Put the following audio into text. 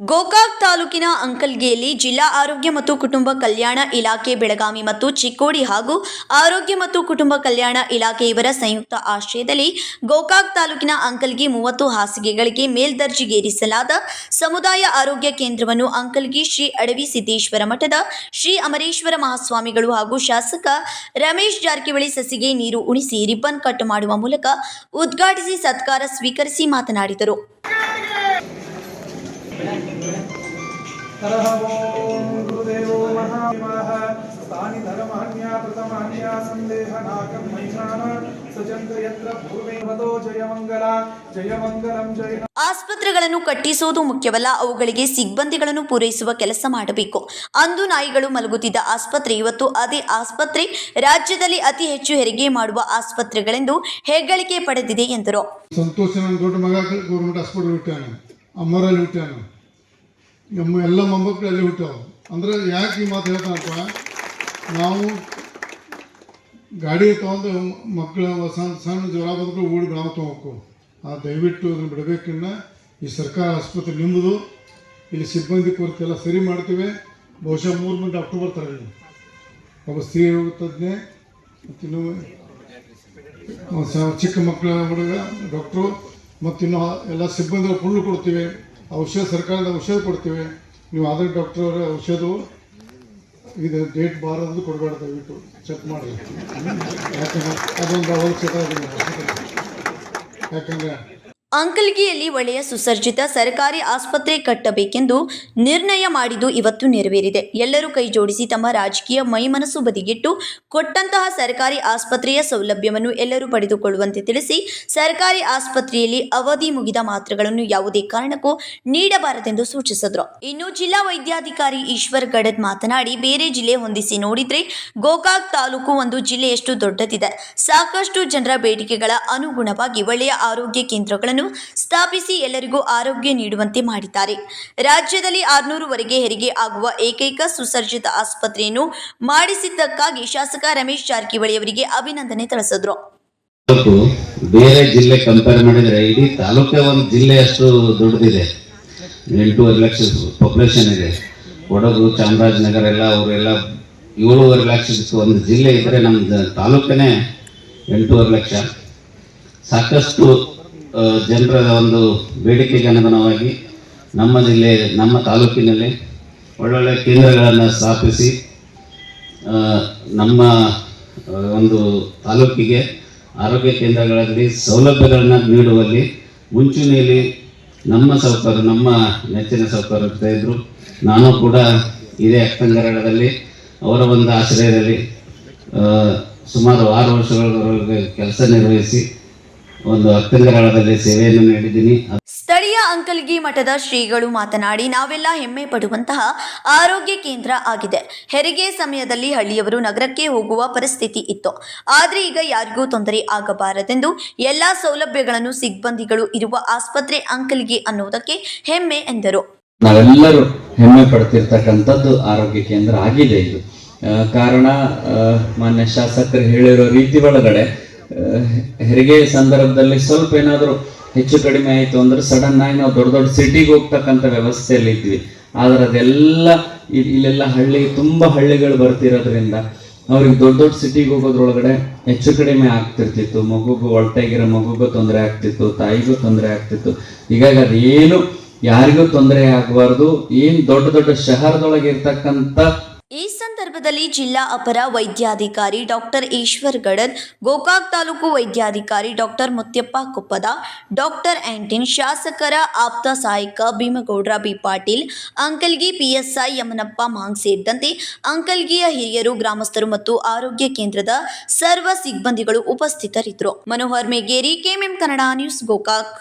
ಗೋಕಾಕ್ ತಾಲೂಕಿನ ಅಂಕಲ್ಗೆಯಲ್ಲಿ ಜಿಲ್ಲಾ ಆರೋಗ್ಯ ಮತ್ತು ಕುಟುಂಬ ಕಲ್ಯಾಣ ಇಲಾಖೆ ಬೆಳಗಾವಿ ಮತ್ತು ಚಿಕ್ಕೋಡಿ ಹಾಗೂ ಆರೋಗ್ಯ ಮತ್ತು ಕುಟುಂಬ ಕಲ್ಯಾಣ ಇಲಾಖೆ ಇವರ ಸಂಯುಕ್ತ ಆಶ್ರಯದಲ್ಲಿ ಗೋಕಾಕ್ ತಾಲೂಕಿನ ಅಂಕಲ್ಗಿ ಮೂವತ್ತು ಹಾಸಿಗೆಗಳಿಗೆ ಮೇಲ್ದರ್ಜೆಗೇರಿಸಲಾದ ಸಮುದಾಯ ಆರೋಗ್ಯ ಕೇಂದ್ರವನ್ನು ಅಂಕಲ್ಗಿ ಶ್ರೀ ಅಡವಿ ಸಿದ್ದೇಶ್ವರ ಮಠದ ಶ್ರೀ ಅಮರೇಶ್ವರ ಮಹಾಸ್ವಾಮಿಗಳು ಹಾಗೂ ಶಾಸಕ ರಮೇಶ್ ಜಾರಕಿಹೊಳಿ ಸಸಿಗೆ ನೀರು ಉಣಿಸಿ ರಿಬ್ಬನ್ ಕಟ್ ಮಾಡುವ ಮೂಲಕ ಉದ್ಘಾಟಿಸಿ ಸತ್ಕಾರ ಸ್ವೀಕರಿಸಿ ಮಾತನಾಡಿದರು. हरः ॐ गुरुदेवो महाविवाह तानि धर्माण्या प्रथमान्या सन्देहनाकं महिषाण सजन्त यत्र पूर्वे वदो जयमङ्गल जयमङ्गलं जय ಆಸ್ಪತ್ರೆಗಳನ್ನು ಕಟ್ಟಿಸುವುದು ಮುಖ್ಯವಲ್ಲ ಅವುಗಳಿಗೆ ಸಿಬ್ಬಂದಿಗಳನ್ನು ಪೂರೈಸುವ ಕೆಲಸ ಮಾಡಬೇಕು ಅಂದು ನಾಯಿಗಳು ಮಲಗುತ್ತಿದ್ದ ಆಸ್ಪತ್ರೆ ಇವತ್ತು ಅದೇ ಆಸ್ಪತ್ರೆ ರಾಜ್ಯದಲ್ಲಿ ಅತಿ ಹೆಚ್ಚು ಹೆರಿಗೆ ಮಾಡುವ ಆಸ್ಪತ್ರೆಗಳೆಂದು ಹೆಗ್ಗಳಿಕೆ ಪಡೆದಿದೆ ಎಂದರು ಸಂತೋಷ ನನ್ನ ದೊಡ್ಡ ಮಗ ಗೌರ್ಮೆಂಟ್ ಹಾಸ್ಪಿಟಲ್ ಹುಟ್ಟ್ಯಾನ ಅಮ್ಮರಲ್ಲಿ ಹುಟ್ಟ್ಯಾನ ನಮ್ಮ ಎಲ್ಲ ಮೊಮ್ಮಕ್ಕಳು ಅಲ್ಲಿ ಹುಟ್ಟವು ಅಂದ್ರೆ ಯಾಕೆ ಈ ಮಾತು ಹೇಳ್ತಾನಪ್ಪ? ನಾವು ಗಾಡಿ ತೊಗೊಂಡು ಮಕ್ಕಳು ಸಣ್ಣ ಸಣ್ಣ ಜ್ವರ ಬಂದರೂ ಊಡಿ ನಾವು ತೊಗೊಬೇಕು. ಆ, ದಯವಿಟ್ಟು ಅದನ್ನು ಬಿಡಬೇಕಿನ್ನ ಈ ಸರ್ಕಾರ ಆಸ್ಪತ್ರೆ ನಿಮ್ಮದು ಇಲ್ಲಿ ಸಿಬ್ಬಂದಿ ಕೊರತೆ ಎಲ್ಲ ಸರಿ ಮಾಡ್ತೀವಿ. ಬಹುಶಃ ಮೂರು ಮಂದಿ ಅಕ್ಟೋಬರ್ ಬರ್ತಾರೆ ಒಬ್ಬ ಸ್ತ್ರೀ ತಜ್ಞೆ, ಮತ್ತು ಇನ್ನೂ ಸ- ಚಿಕ್ಕ ಮಕ್ಕಳ ಹುಡುಗ, ಡಾಕ್ಟ್ರು, ಮತ್ತು ಇನ್ನು ಎಲ್ಲ ಸಿಬ್ಬಂದಿ ಫುಲ್ಲು ಕೊಡ್ತೀವಿ. ಔಷಧ ಸರ್ಕಾರದ ಔಷಧ ಕೊಡ್ತೀವಿ. ನೀವು ಆದ್ರೆ ಅವರ ಔಷಧ ಇದು ಡೇಟ್ ಬಾರದು ಕೊಡಬೇಡ ದಯವಿಟ್ಟು. ಚೆಕ್ ಮಾಡಿ. ಯಾಕಂದ್ರೆ ಅದೊಂದು ಅವಶ್ಯಕ ಯಾಕಂದ್ರೆ ಅಂಕಲ್ಗಿಯಲ್ಲಿ ಒಳ್ಳೆಯ ಸುಸರ್ಜಿತ ಸರ್ಕಾರಿ ಆಸ್ಪತ್ರೆ ಕಟ್ಟಬೇಕೆಂದು ನಿರ್ಣಯ ಮಾಡಿದ್ದು ಇವತ್ತು ನೆರವೇರಿದೆ. ಎಲ್ಲರೂ ಕೈ ಜೋಡಿಸಿ ತಮ್ಮ ರಾಜಕೀಯ ಮೈಮನಸ್ಸು ಬದಿಗಿಟ್ಟು ಕೊಟ್ಟಂತಹ ಸರ್ಕಾರಿ ಆಸ್ಪತ್ರೆಯ ಸೌಲಭ್ಯವನ್ನು ಎಲ್ಲರೂ ಪಡೆದುಕೊಳ್ಳುವಂತೆ ತಿಳಿಸಿ, ಸರ್ಕಾರಿ ಆಸ್ಪತ್ರೆಯಲ್ಲಿ ಅವಧಿ ಮುಗಿದ ಮಾತ್ರೆಗಳನ್ನು ಯಾವುದೇ ಕಾರಣಕ್ಕೂ ನೀಡಬಾರದೆಂದು ಸೂಚಿಸಿದರು. ಇನ್ನು ಜಿಲ್ಲಾ ವೈದ್ಯಾಧಿಕಾರಿ ಈಶ್ವರ್ ಗಡದ್ ಮಾತನಾಡಿ, ಬೇರೆ ಜಿಲ್ಲೆ ಹೊಂದಿಸಿ ನೋಡಿದ್ರೆ ಗೋಕಾಕ್ ತಾಲೂಕು ಒಂದು ಜಿಲ್ಲೆಯಷ್ಟು ದೊಡ್ಡದಿದೆ. ಸಾಕಷ್ಟು ಜನರ ಬೇಡಿಕೆಗಳ ಅನುಗುಣವಾಗಿ ಒಳ್ಳೆಯ ಆರೋಗ್ಯ ಕೇಂದ್ರಗಳನ್ನು ಸ್ಥಾಪಿಸಿ ಎಲ್ಲರಿಗೂ ಆರೋಗ್ಯ ನೀಡುವಂತೆ ಮಾಡಿದ್ದಾರೆ. ರಾಜ್ಯದಲ್ಲಿ ಆರ್ನೂರುವರೆಗೆ ಹೆರಿಗೆ ಆಗುವ ಏಕೈಕ ಸುಸರ್ಜಿತ ಆಸ್ಪತ್ರೆಯನ್ನು ಮಾಡಿಸಿದ್ದಕ್ಕಾಗಿ ಶಾಸಕ ರಮೇಶ್ ಜಾರಕಿಹೊಳಿ ಅವರಿಗೆ ಅಭಿನಂದನೆ ತಿಳಿಸಿದ್ರು. ಬೇರೆ ಜಿಲ್ಲೆ ಕಂಪೇರ್ ಮಾಡಿದ್ರೆ ಇಡೀ ತಾಲೂಕೇ ಒಂದು ಜಿಲ್ಲೆಯಷ್ಟು ದೊಡ್ಡದಿದೆ. ಎಂಟೂವರೆ ಲಕ್ಷ ಪಾಪ್ಯುಲೇಷನ್ ಇದೆ. ಕೊಡಗು, ಚಾಮರಾಜನಗರ ಎಲ್ಲ ಅವರೆಲ್ಲ ಏಳೂವರೆ ಲಕ್ಷ ಒಂದು ಜಿಲ್ಲೆ ಇದ್ರೆ ನಮ್ಮ ತಾಲೂಕನೇ ಎಂಟೂವರೆ ಲಕ್ಷ. ಸಾಕಷ್ಟು ಜನರ ಒಂದು ಬೇಡಿಕೆಗೆ ಅನುಗುಣವಾಗಿ ನಮ್ಮ ಜಿಲ್ಲೆ, ನಮ್ಮ ತಾಲೂಕಿನಲ್ಲಿ ಒಳ್ಳೊಳ್ಳೆ ಕೇಂದ್ರಗಳನ್ನು ಸ್ಥಾಪಿಸಿ ನಮ್ಮ ಒಂದು ತಾಲೂಕಿಗೆ ಆರೋಗ್ಯ ಕೇಂದ್ರಗಳಲ್ಲಿ ಸೌಲಭ್ಯಗಳನ್ನು ನೀಡುವಲ್ಲಿ ಮುಂಚೂಣಿಯಲ್ಲಿ ನಮ್ಮ ಸೌಕರ್ಯ, ನಮ್ಮ ನೆಚ್ಚಿನ ಸೌಕರ್ಯ ಇದ್ದರು ನಾನು ಕೂಡ ಇದೇ ಅಕ್ಕಂಗರಡದಲ್ಲಿ ಅವರ ಒಂದು ಆಶ್ರಯದಲ್ಲಿ ಸುಮಾರು ಆರು ವರ್ಷಗಳವರೆಗೆ ಕೆಲಸ ನಿರ್ವಹಿಸಿ ಒಂದು ಅಕ್ಕಂಗರಳದಲ್ಲಿ ಸೇವೆಯನ್ನು ನೀಡಿದ್ದೀನಿ. ಸ್ಥಳೀಯ ಅಂಕಲ್ಗಿ ಮಠದ ಶ್ರೀಗಳು ಮಾತನಾಡಿ ನಾವೆಲ್ಲ ಹೆಮ್ಮೆ ಪಡುವಂತಹ ಆರೋಗ್ಯ ಕೇಂದ್ರ ಆಗಿದೆ. ಹೆರಿಗೆ ಸಮಯದಲ್ಲಿ ಹಳ್ಳಿಯವರು ನಗರಕ್ಕೆ ಹೋಗುವ ಪರಿಸ್ಥಿತಿ ಇತ್ತು. ಆದರೆ ಈಗ ಯಾರಿಗೂ ತೊಂದರೆ ಆಗಬಾರದೆಂದು ಎಲ್ಲ ಸೌಲಭ್ಯಗಳನ್ನು ಸಿಬ್ಬಂದಿಗಳು ಇರುವ ಆಸ್ಪತ್ರೆ ಅಂಕಲ್ಗಿ ಅನ್ನುವುದಕ್ಕೆ ಹೆಮ್ಮೆ ಎಂದರು. ನಾವೆಲ್ಲರೂ ಹೆಮ್ಮೆ ಪಡ್ತಿರ್ತಕ್ಕಂಥದ್ದು ಆರೋಗ್ಯ ಕೇಂದ್ರ ಆಗಿದೆ ಇದು. ಕಾರಣ ಮಾನ್ಯ ಶಾಸಕರು ಹೇಳಿರೋ ರೀತಿ ಒಳಗಡೆ ಹೆರಿಗೆ ಸಂದರ್ಭದಲ್ಲಿ ಸ್ವಲ್ಪ ಏನಾದರೂ ಹೆಚ್ಚು ಕಡಿಮೆ ಆಯಿತು ಅಂದ್ರೆ ಸಡನ್ ಆಗಿ ನಾವು ದೊಡ್ಡ ದೊಡ್ಡ ಸಿಟಿಗೆ ಹೋಗ್ತಕ್ಕಂಥ ವ್ಯವಸ್ಥೆಯಲ್ಲಿ ಇದ್ವಿ. ಆದ್ರೆ ಅದೆಲ್ಲ ಇಲ್ಲೆಲ್ಲ ಹಳ್ಳಿ, ತುಂಬಾ ಹಳ್ಳಿಗಳು ಬರ್ತಿರೋದ್ರಿಂದ ಅವ್ರಿಗೆ ದೊಡ್ಡ ದೊಡ್ಡ ಸಿಟಿಗೆ ಹೋಗೋದ್ರೊಳಗಡೆ ಹೆಚ್ಚು ಕಡಿಮೆ ಆಗ್ತಿರ್ತಿತ್ತು. ಮಗುಗೂ ಒಳಟಾಗಿರೋ ಮಗುಗೂ ತೊಂದರೆ ಆಗ್ತಿತ್ತು, ತಾಯಿಗೂ ತೊಂದರೆ ಆಗ್ತಿತ್ತು. ಈಗ ಅದೇನು ಯಾರಿಗೂ ತೊಂದರೆ ಆಗಬಾರ್ದು. ಏನು ದೊಡ್ಡ ದೊಡ್ಡ ಶಹರದೊಳಗೆ ಇರ್ತಕ್ಕಂಥ ಈ ಸಂದರ್ಭದಲ್ಲಿ ಜಿಲ್ಲಾ ಅಪರ ವೈದ್ಯಾಧಿಕಾರಿ ಡಾಕ್ಟರ್ ಈಶ್ವರ್ ಗಡದ್ ಗೋಕಾಕ್ ತಾಲೂಕು ವೈದ್ಯಾಧಿಕಾರಿ ಡಾಕ್ಟರ್ ಮುತ್ಯಪ್ಪ ಕೊಪ್ಪದ, ಡಾಕ್ಟರ್ ಆಂಟಿನ್, ಶಾಸಕರ ಆಪ್ತ ಸಹಾಯಕ ಭೀಮಗೌಡ್ರ ಬಿ ಪಾಟೀಲ್, ಅಂಕಲ್ಗಿ ಪಿಎಸ್ಐ ಯಮನಪ್ಪ ಮಾಂಗ್ ಸೇರಿದಂತೆ ಅಂಕಲ್ಗಿಯ ಹಿರಿಯರು, ಗ್ರಾಮಸ್ಥರು ಮತ್ತು ಆರೋಗ್ಯ ಕೇಂದ್ರದ ಸರ್ವ ಸಿಬ್ಬಂದಿಗಳು ಉಪಸ್ಥಿತರಿದ್ದರು. Manohar Megeri, KMM Kannada news, Gokak.